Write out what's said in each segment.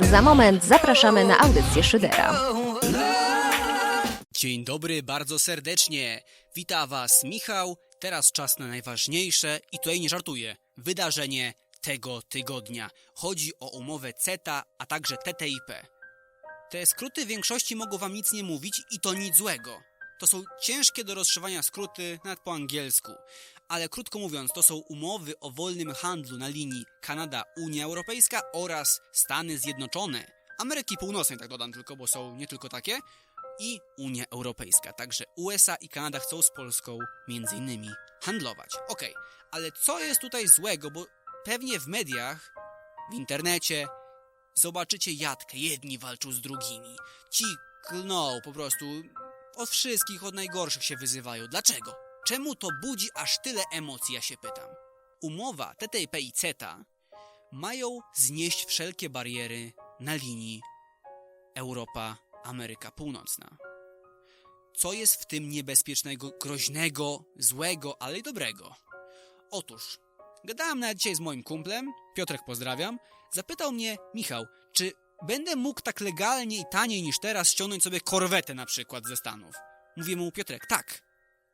Za moment zapraszamy na audycję Szydera. Dzień dobry, bardzo serdecznie. Wita Was Michał. Teraz czas na najważniejsze i tutaj nie żartuję. Wydarzenie tego tygodnia. Chodzi o umowę CETA, a także TTIP. Te skróty w większości mogą Wam nic nie mówić i to nic złego. To są ciężkie do rozszywania skróty, nawet po angielsku. Ale krótko mówiąc, to są umowy o wolnym handlu na linii Kanada-Unia Europejska oraz Stany Zjednoczone. Ameryki Północnej, tak dodam tylko, bo są nie tylko takie. I Unia Europejska. Także USA i Kanada chcą z Polską między innymi handlować. Okej, ale co jest tutaj złego, bo pewnie w mediach, w internecie zobaczycie jadkę. Jedni walczą z drugimi. Ci klną po prostu od wszystkich, od najgorszych się wyzywają. Dlaczego? Czemu to budzi aż tyle emocji, ja się pytam. Umowa TTIP i CETA mają znieść wszelkie bariery na linii Europa, Ameryka Północna. Co jest w tym niebezpiecznego, groźnego, złego, ale i dobrego? Otóż, gadałem nawet dzisiaj z moim kumplem, Piotrek pozdrawiam, zapytał mnie, Michał, czy będę mógł tak legalnie i taniej niż teraz ściągnąć sobie korwetę na przykład ze Stanów? Mówię mu, Piotrek, tak.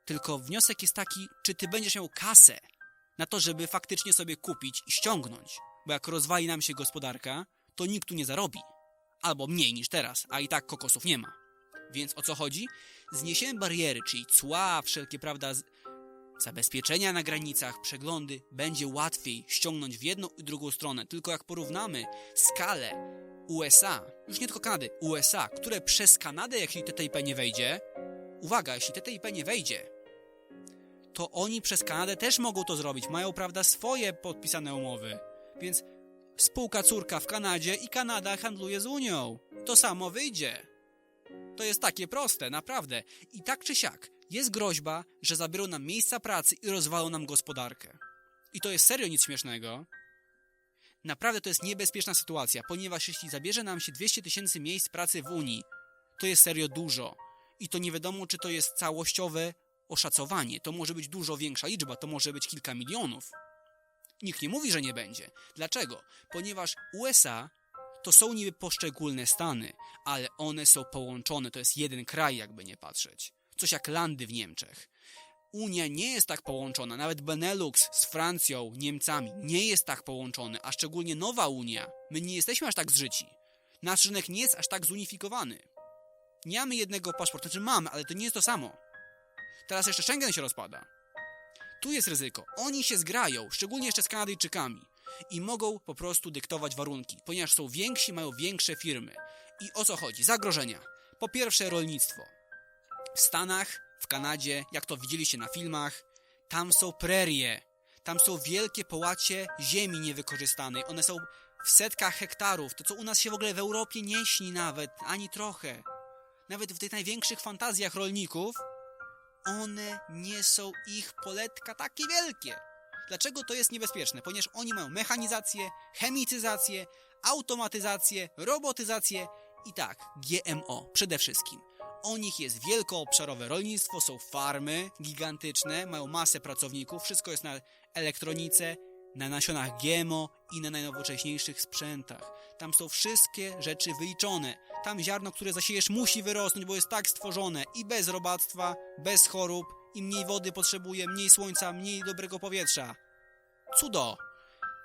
Tylko wniosek jest taki, czy ty będziesz miał kasę na to, żeby faktycznie sobie kupić i ściągnąć. Bo jak rozwali nam się gospodarka, to nikt tu nie zarobi. Albo mniej niż teraz, a i tak kokosów nie ma. Więc o co chodzi? Zniesiemy bariery, czyli cła, wszelkie, prawda, zabezpieczenia na granicach, przeglądy, będzie łatwiej ściągnąć w jedną i drugą stronę. Tylko jak porównamy skalę USA, już nie tylko Kanady, USA, które przez Kanadę, jeśli TTIP nie wejdzie, uwaga, jeśli TTIP nie wejdzie, to oni przez Kanadę też mogą to zrobić. Mają, prawda, swoje podpisane umowy. Więc spółka córka w Kanadzie i Kanada handluje z Unią. To samo wyjdzie. To jest takie proste, naprawdę. I tak czy siak, jest groźba, że zabiorą nam miejsca pracy i rozwalą nam gospodarkę. I to jest serio nic śmiesznego. Naprawdę to jest niebezpieczna sytuacja, ponieważ jeśli zabierze nam się 200 tysięcy miejsc pracy w Unii, to jest serio dużo. I to nie wiadomo, czy to jest całościowe oszacowanie. To może być dużo większa liczba, to może być kilka milionów. Nikt nie mówi, że nie będzie. Dlaczego? Ponieważ USA to są niby poszczególne stany, ale one są połączone. To jest jeden kraj, jakby nie patrzeć. Coś jak Landy w Niemczech. Unia nie jest tak połączona, nawet Benelux z Francją, Niemcami nie jest tak połączony, a szczególnie nowa Unia. My nie jesteśmy aż tak zżyci. Nasz rynek nie jest aż tak zunifikowany. Nie mamy jednego paszportu, znaczy mamy, ale to nie jest to samo. Teraz jeszcze Schengen się rozpada. Tu jest ryzyko. Oni się zgrają, szczególnie jeszcze z Kanadyjczykami i mogą po prostu dyktować warunki, ponieważ są więksi, mają większe firmy. I o co chodzi? Zagrożenia. Po pierwsze rolnictwo. W Stanach, w Kanadzie, jak to widzieliście na filmach, tam są prerie. Tam są wielkie połacie ziemi niewykorzystanej. One są w setkach hektarów. To, co u nas się w ogóle w Europie nie śni nawet, ani trochę. Nawet w tych największych fantazjach rolników, one nie są ich poletka takie wielkie. Dlaczego to jest niebezpieczne? Ponieważ oni mają mechanizację, chemicyzację, automatyzację, robotyzację i tak, GMO przede wszystkim. O nich jest wielkoobszarowe rolnictwo, są farmy gigantyczne, mają masę pracowników, wszystko jest na elektronice, na nasionach GMO i na najnowocześniejszych sprzętach. Tam są wszystkie rzeczy wyliczone. Tam ziarno, które zasiejesz, musi wyrosnąć, bo jest tak stworzone i bez robactwa, bez chorób, i mniej wody potrzebuje, mniej słońca, mniej dobrego powietrza. Cudo!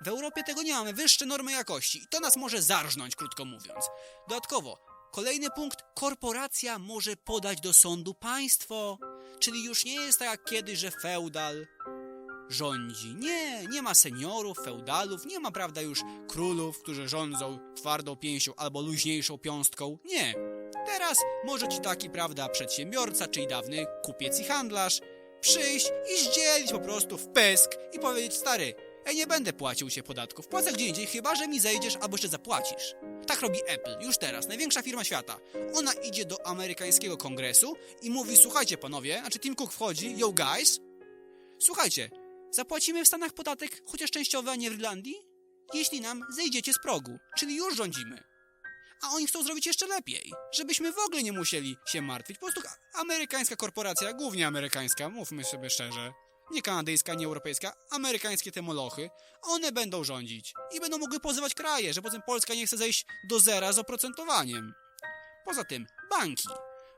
W Europie tego nie mamy, wyższe normy jakości i to nas może zarżnąć, krótko mówiąc. Dodatkowo, kolejny punkt, korporacja może podać do sądu państwo, czyli już nie jest tak jak kiedyś, że feudal rządzi. Nie, nie ma seniorów, feudalów, nie ma, prawda, już królów, którzy rządzą twardą pięścią albo luźniejszą piąstką. Nie. Teraz może ci taki, prawda, przedsiębiorca, czyli dawny kupiec i handlarz, przyjść i zdzielić po prostu w pysk i powiedzieć, stary, ja nie będę płacił się podatków, płacę gdzie indziej, chyba że mi zejdziesz albo jeszcze zapłacisz. Tak robi Apple, już teraz, największa firma świata. Ona idzie do amerykańskiego kongresu i mówi, słuchajcie panowie, znaczy Tim Cook wchodzi, yo guys, słuchajcie, zapłacimy w Stanach podatek, chociaż częściowy, a nie w Irlandii? Jeśli nam zejdziecie z progu, czyli już rządzimy. A oni chcą zrobić jeszcze lepiej, żebyśmy w ogóle nie musieli się martwić. Po prostu amerykańska korporacja, głównie amerykańska, mówmy sobie szczerze, Nie kanadyjska, nie europejska, amerykańskie te molochy. One będą rządzić i będą mogły pozywać kraje, że potem Polska nie chce zejść do zera z oprocentowaniem. Poza tym, banki.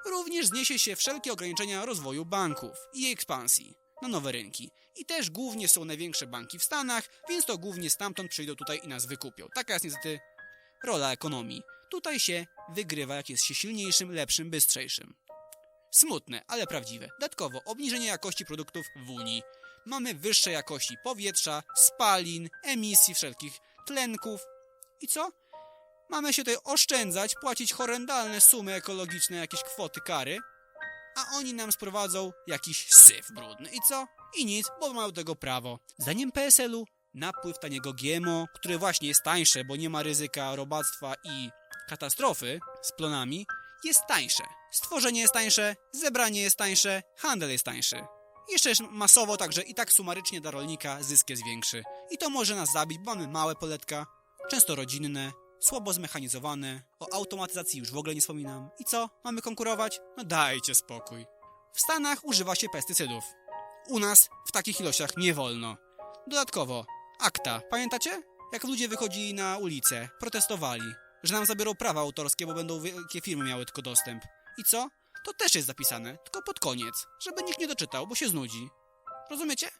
Również zniesie się wszelkie ograniczenia rozwoju banków i ekspansji na nowe rynki. I też głównie są największe banki w Stanach, więc to głównie stamtąd przyjdą tutaj i nas wykupią. Taka jest niestety rola ekonomii. Tutaj się wygrywa, jak jest się silniejszym, lepszym, bystrzejszym. Smutne, ale prawdziwe. Dodatkowo obniżenie jakości produktów w Unii. Mamy wyższe jakości powietrza, spalin, emisji wszelkich tlenków. I co? Mamy się tutaj oszczędzać, płacić horrendalne sumy ekologiczne, jakieś kwoty kary, a oni nam sprowadzą jakiś syf brudny. I co? I nic, bo mają tego prawo. Zdaniem PSL-u napływ taniego GMO, które właśnie jest tańsze, bo nie ma ryzyka robactwa i katastrofy z plonami, jest tańsze. Stworzenie jest tańsze, zebranie jest tańsze, handel jest tańszy. Jeszcze masowo, także i tak sumarycznie dla rolnika zysk jest większy. I to może nas zabić, bo mamy małe poletka, często rodzinne, słabo zmechanizowane, o automatyzacji już w ogóle nie wspominam. I co? Mamy konkurować? No dajcie spokój. W Stanach używa się pestycydów. U nas w takich ilościach nie wolno. Dodatkowo, akta. Pamiętacie? Jak ludzie wychodzili na ulicę, protestowali, że nam zabiorą prawa autorskie, bo będą wielkie firmy miały tylko dostęp. I co? To też jest zapisane, tylko pod koniec, żeby nikt nie doczytał, bo się znudzi. Rozumiecie?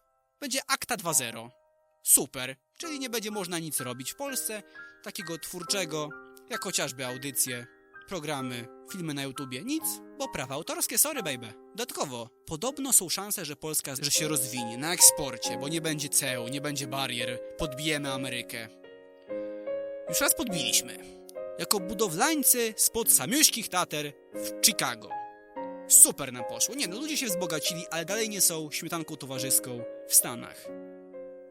Będzie akta 2.0. Super, czyli nie będzie można nic robić w Polsce, takiego twórczego, jak chociażby audycje, programy, filmy na YouTubie. Nic, bo prawa autorskie, sorry baby. Dodatkowo, podobno są szanse, że Polska że się rozwinie na eksporcie, bo nie będzie ceł, nie będzie barier, podbijemy Amerykę. Już raz podbiliśmy. Jako budowlańcy spod samiuśkich Tater w Chicago. Super nam poszło. Nie no, ludzie się wzbogacili, ale dalej nie są śmietanką towarzyską w Stanach.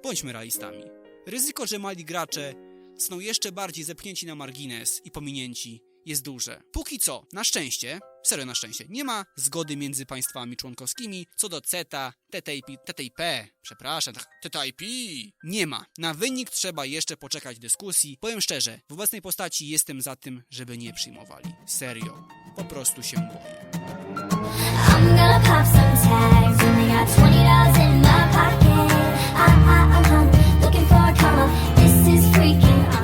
Bądźmy realistami. Ryzyko, że mali gracze są jeszcze bardziej zepchnięci na margines i pominięci jest duże. Póki co, na szczęście, serio na szczęście, nie ma zgody między państwami członkowskimi co do CETA, TTIP, TTIP, przepraszam, tak, TTIP. Nie ma. Na wynik trzeba jeszcze poczekać dyskusji. Powiem szczerze, w obecnej postaci jestem za tym, żeby nie przyjmowali. Serio. Po prostu się boję. Looking for a come up. This is freaking.